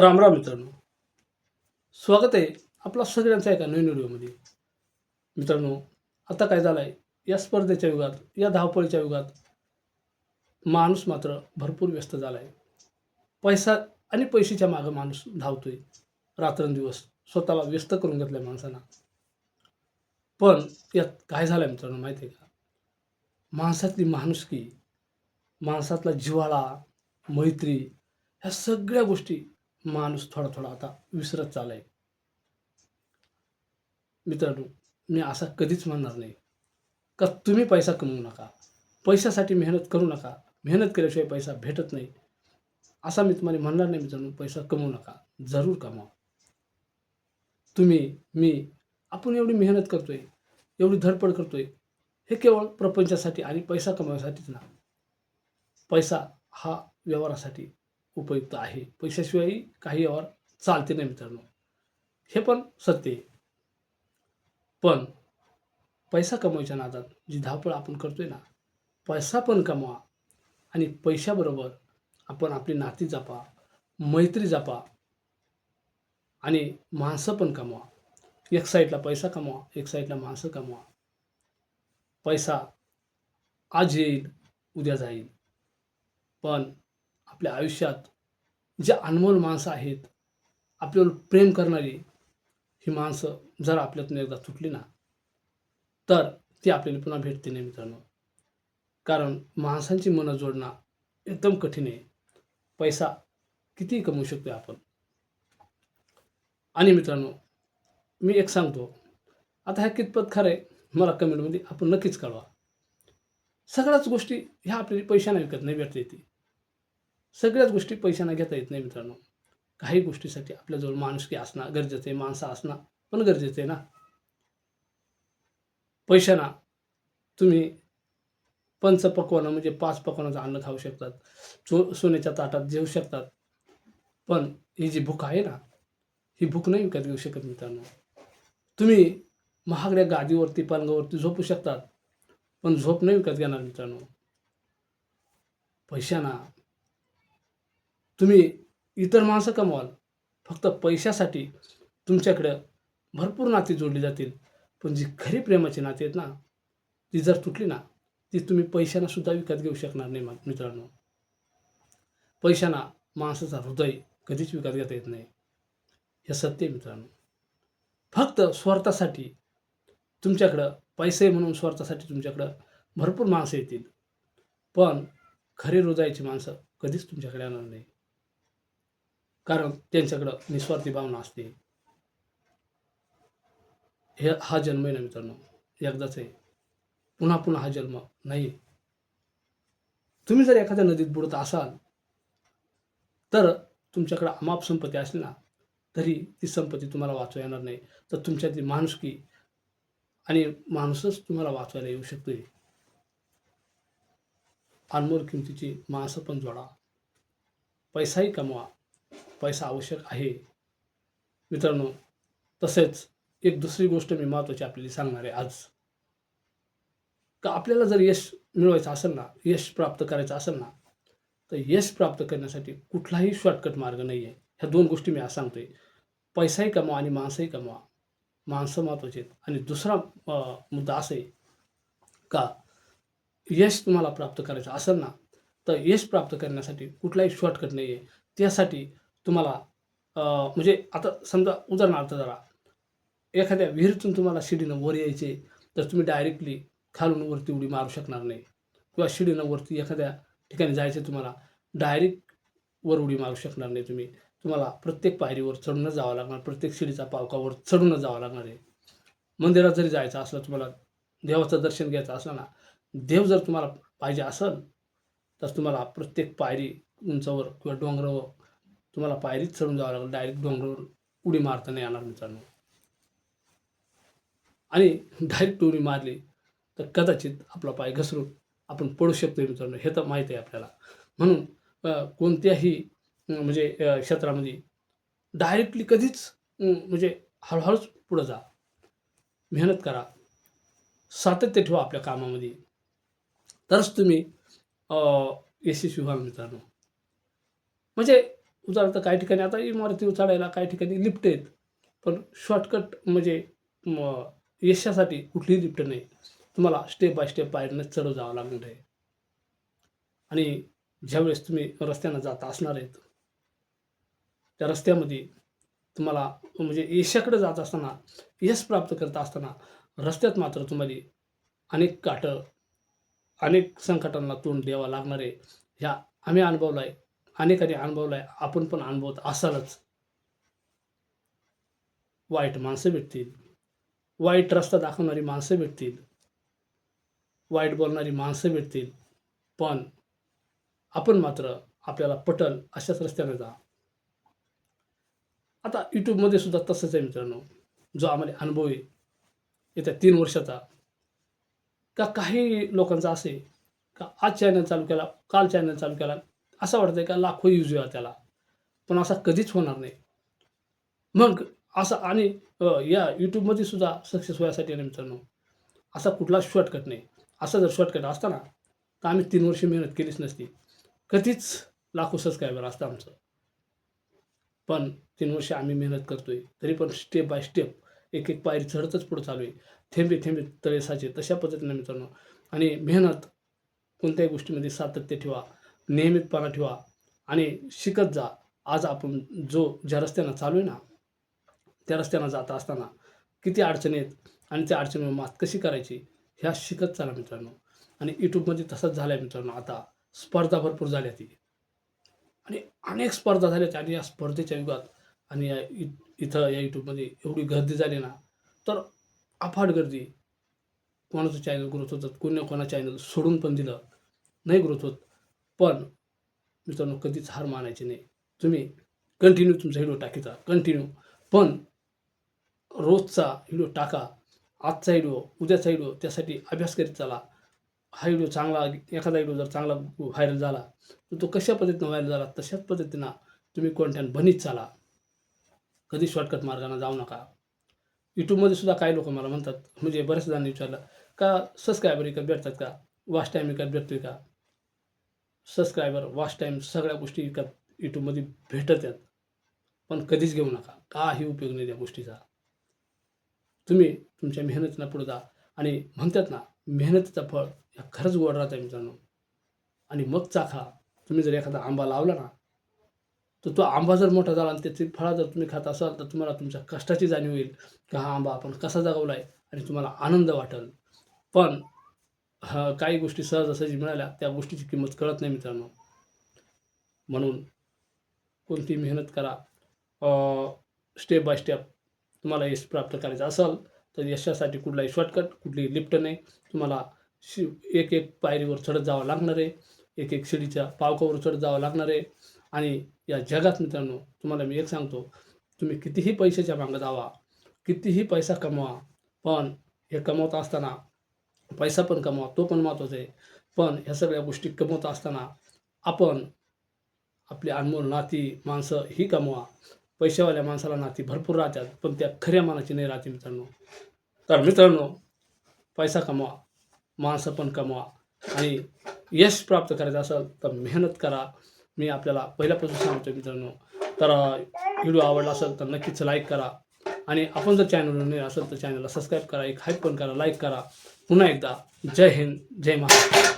राम राम मित्रांनो. स्वागत आहे आपला सगळ्यांचा एका नवीन व्हिडिओमध्ये. मित्रांनो आता काय झालं आहे या स्पर्धेच्या युगात या धावपळीच्या युगात माणूस मात्र भरपूर व्यस्त झाला आहे पैसा आणि पैशाच्या मागं माणूस धावतोय. रात्रंदिवस स्वतःला व्यस्त करून घेतलं आहे माणसानं. पण यात काय झालं आहे मित्रांनो माहिती आहे का? माणसातली माणुसकी माणसातला जिव्हाळा मैत्री ह्या सगळ्या गोष्टी माणूस थोडा थोडा आता विसरत चाललाय. मित्रांनो मी असा कधीच म्हणणार नाही. का तुम्ही पैसा कमवू नका. पैशासाठी मेहनत करू नका. मेहनत केल्याशिवाय पैसा भेटत नाही. असा मी तुम्हाला म्हणणार नाही मित्रांनो पैसा कमवू नका. जरूर कमावा. तुम्ही मी आपण एवढी मेहनत करतोय एवढी धडपड करतोय हे केवळ प्रपंचासाठी आणि पैसा कमवण्यासाठीच ना. पैसा हा व्यवहारासाठी उपयुक्त आहे. पैशाशिवायही काही व्यवहार चालते नाही मित्रांनो. हे पण सत्य आहे. पण पैसा कमवायच्या नादात जी धावपळ आपण करतोय ना पैसा पण कमवा आणि पैशाबरोबर आपण आपली नाती जपा मैत्री जपा आणि माणसं पण कमवा. एक साईडला पैसा कमवा एक साईडला माणसं कमवा. पैसा आज येईल उद्या जाईल. पण आपल्या आयुष्यात जे अनमोल माणसं आहेत आपल्यावर प्रेम करणारी ही माणसं जर आपल्यातून एकदा तुटली ना तर ती आपल्याला पुन्हा भेटते नाही मित्रांनो. कारण माणसांची मनं जोडणं एकदम कठीण आहे. पैसा कितीही कमवू शकतो आपण. आणि मित्रांनो मी एक सांगतो आता ह्या कितपत खरं आहे मला कमेंटमध्ये आपण नक्कीच कळवा. सगळ्याच गोष्टी ह्या आपल्याला पैशाने विकत नाही भेटता येते. सगळ्याच गोष्टी पैशांना घेता येत नाही मित्रांनो. काही गोष्टीसाठी आपल्याजवळ माणुसकी असणं गरजेचं आहे माणसं असणं पण गरजेचं आहे ना. पैशांना तुम्ही पंच पकवानं म्हणजे पाच पकवानाचं अन्न खाऊ शकतात चो सोन्याच्या ताटात जेवू शकतात. पण ही जी भूक आहे ना ही भूक नाही विकत घेऊ शकत मित्रांनो. तुम्ही महागड्या गादीवरती पलंगावरती झोपू शकतात पण झोप नाही विकत घेणार मित्रांनो. पैशांना तुम्ही इतर माणसं कमवाल. फक्त पैशासाठी तुमच्याकडं भरपूर नाती जोडली जातील. पण जी खरी प्रेमाची नाती आहेत ना ती जर तुटली ना ती तुम्ही पैशांनासुद्धा विकत घेऊ शकणार नाही मा- मित्रांनो. पैशांना माणसाचा हृदय कधीच विकत घेता येत नाही. हे सत्य आहे मित्रांनो. फक्त स्वार्थासाठी तुमच्याकडं पैसे म्हणून स्वार्थासाठी तुमच्याकडं भरपूर माणसं येतील. पण खरी हृदयाची माणसं कधीच तुमच्याकडे येणार नाही. कारण त्यांच्याकडं निस्वार्थी भावना असते. हे हा जन्म आहे ना मित्रांनो. एकदाच आहे. पुन्हा पुन्हा हा जन्म नाही. तुम्ही जर एखाद्या नदीत बुडत असाल तर तुमच्याकडे अमाप संपत्ती असली ना तरी ती संपत्ती तुम्हाला वाचवा येणार नाही. तर तुमच्यातली माणुसकी आणि माणूसच तुम्हाला वाचवायला येऊ शकतो अनमोल किमतीची माणसं पण जोडा. पैसाही कमवा. पैसा आवश्यक आहे. मित्रांनो तसेच एक दुसरी गोष्ट मी महत्त्वाची आपल्याला सांगणार आहे आज. का आपल्याला जर यश मिळवायचं असेल ना यश प्राप्त करायचं असेल ना तर यश प्राप्त करण्यासाठी कुठलाही शॉर्टकट मार्ग नाही आहे ह्या दोन गोष्टी मी आज सांगतोय. पैसाही कमवा आणि माणसंही कमवा. माणसं महत्त्वाचे आहेत. आणि दुसरा मुद्दा असा आहे का यश तुम्हाला प्राप्त करायचं असेल ना तर यश प्राप्त करण्यासाठी कुठलाही शॉर्टकट नाही आहे त्यासाठी तुम्हाला म्हणजे आता समजा उदाहरणार्थ जरा एखाद्या विहिरीतून तुम्हाला शिडीनं वर यायचे तर तुम्ही डायरेक्टली खालून वरती उडी मारू शकणार नाही. किंवा शिडीनं वरती एखाद्या ठिकाणी जायचे तुम्हाला डायरेक्ट वर उडी मारू शकणार नाही तुम्ही. तुम्हाला प्रत्येक पायरीवर चढूनच जावं लागणार प्रत्येक शिडीचा पावकावर चढूनच जावं लागणार आहे. मंदिरात जरी जायचं असलं तुम्हाला देवाचं दर्शन घ्यायचं असलं ना देव जर तुम्हाला पाहिजे असेल तर तुम्हाला प्रत्येक पायरी उंचावर किंवा डोंगरावर तुम्हाला पायरीच चढून जावं लागेल डायरेक्ट डोंगरावर उडी मारता नाही येणार मित्रांनो. आणि डायरेक्ट उडी मारली तर कदाचित आपला पाय घसरून आपण पडू शकतो मित्रांनो हे तर माहीत आहे आपल्याला. म्हणून कोणत्याही म्हणजे क्षेत्रामध्ये डायरेक्टली कधीच म्हणजे हळूहळूच पुढं जा. मेहनत करा. सातत्य ठेवा आपल्या कामामध्ये. तरच तुम्ही यशस्वी व्हाल मित्रांनो. म्हणजे उदाहरणार्थ काही ठिकाणी आता इमारती उचलायला काही ठिकाणी लिफ्ट आहेत पण शॉर्टकट म्हणजे यशासाठी कुठलीही लिफ्ट नाही. तुम्हाला स्टेप बाय स्टेप पायरीनं चढ जावं लागणार आहे. आणि ज्यावेळेस तुम्ही रस्त्यानं जात असणार आहेत त्या रस्त्यामध्ये तुम्हाला म्हणजे यशाकडे जात असताना यश प्राप्त करत असताना रस्त्यात मात्र तुम्हाला अनेक काटं अनेक संकटांना तोंड द्यावं लागणार आहे. ह्या आम्ही अनुभवला आहे अनेकांनी अनुभवला आहे आपण पण अनुभवत असालच. वाईट माणसं भेटतील. वाईट रस्ता दाखवणारी माणसं भेटतील. वाईट बोलणारी माणसं भेटतील. पण आपण मात्र आपल्याला पटल अशाच रस्त्याने जा. आता यूट्यूबमध्ये सुद्धा तसंच आहे मित्रांनो. जो आम्हाला अनुभव आहे येत्या तीन वर्षाचा. का काही लोकांचा असे का आज चॅनल चालू केला काल चॅनल चालू केला असं वाटतंय का लाखो यूज होईल त्याला? पण असा कधीच होणार नाही. मग असं आणि या यूट्यूबमध्ये सुद्धा सक्सेस व्हायसाठी मित्रांनो असा कुठला शॉर्टकट नाही. असा जर शॉर्टकट असता ना तर आम्ही तीन वर्ष मेहनत केलीच नसती. कधीच लाखो सबस्क्रायबर असतं आमचं. पण तीन वर्ष आम्ही मेहनत करतोय. तरी पण स्टेप बाय स्टेप एक एक पायरी चढतच पुढं चालू आहे. थेंबे थेंबे तळे साचे तशा पद्धतीने मित्रांनो. आणि मेहनत कोणत्याही गोष्टीमध्ये सातत्य ठेवा. नियमितपणा ठेवा आणि शिकत जा. आज आपण जो ज्या रस्त्यानं चालू आहे ना त्या रस्त्यानं जात असताना किती अडचणी आहेत आणि त्या अडचणीवर मात कशी करायची ह्या शिकत चाला मित्रांनो. आणि यूट्यूबमध्ये तसंच झालं आहे मित्रांनो. आता स्पर्धा भरपूर झाल्या ती आणि अनेक स्पर्धा झाल्यात आणि या स्पर्धेच्या युगात आणि या इ- इथं या यूट्यूबमध्ये एवढी गर्दी झाली ना तर अफाट गर्दी. कोणाचं चॅनल ग्रोथ होतं कोणी कोणा चॅनल सोडून पण दिलं. नाही ग्रोथ होत. पण मित्रांनो कधीच हार मानायची नाही. तुम्ही कंटिन्यू तुमचा व्हिडिओ टाकीचा कंटिन्यू पण रोजचा व्हिडिओ टाका आजचा व्हिडिओ उद्याचा व्हिडिओ त्यासाठी अभ्यास करीत चाला. हा व्हिडिओ चांगला एखादा व्हिडिओ जर चांगला व्हायरल झाला तर तो कशा पद्धतीनं व्हायरल झाला तशाच पद्धतीनं तुम्ही कॉन्टेंट बनीत चाला. कधी शॉर्टकट मार्गाने जाऊ नका. यूट्यूबमध्ये सुद्धा काही लोक मला म्हणतात म्हणजे बऱ्याच जणांनी विचारलं का सबस्क्रायबर इकत भेटतात का? वॉच टाईम इकत भेटतोय का? सबस्क्रायबर वॉच टाईम सगळ्या गोष्टी विकत यूट्यूबमध्ये भेटत आहेत पण कधीच घेऊ नका. काही उपयोग नाही त्या गोष्टीचा. तुम्ही तुमच्या मेहनतीनं पुढे जा. आणि म्हणतात ना मेहनतीचं फळ या खरंच गोड राहतं मित्रांनो. आणि मग चाखा. तुम्ही जर एखादा आंबा लावला ना तर तो आंबा जर मोठा झाला आणि त्याची फळा जर तुम्ही खात असाल तर तुम्हाला तुमच्या कष्टाची जाणीव होईल. की हा आंबा आपण कसा जगवला आहे आणि तुम्हाला आनंद वाटेल. पण हा काही गोष्टी सहजासहजी मिळाल्या त्या गोष्टीची किंमत कळत नाही मित्रांनो. म्हणून कोणती मेहनत करा. स्टेप बाय स्टेप तुम्हाला यश प्राप्त करायचं असेल तर यशासाठी कुठलाही शॉर्टकट कुठलीही लिफ्ट नाही. तुम्हाला शि एक एक पायरीवर चढत जावं लागणार आहे. एक एक शिडीच्या पावकावर चढत जावं लागणार आहे. आणि या जगात मित्रांनो तुम्हाला मी एक सांगतो तुम्ही कितीही पैशाच्या मागं जावा कितीही पैसा कमवा पण हे कमवत असताना पैसा पण कमवा तो पण महत्त्वाचा आहे. पण ह्या सगळ्या गोष्टी कमवत असताना आपण आपली अनमोल नाती माणसं ही कमवा. पैशावाल्या माणसाला नाती भरपूर राहतात पण त्या खऱ्या मानाची नाही राहते मित्रांनो. तर मित्रांनो पैसा कमवा माणसं पण कमवा. आणि यश प्राप्त करायचं असेल तर मेहनत करा. मी आपल्याला पहिल्यापासून सांगतो मित्रांनो. तर व्हिडिओ आवडला असेल तर नक्कीच लाईक करा. आणि आपण जर चॅनलवर नाही असेल तर चॅनलला सबस्क्राईब करा एक हाईप पण करा लाईक करा. पुन्हा एकदा जय हिंद जय महाराष्ट्र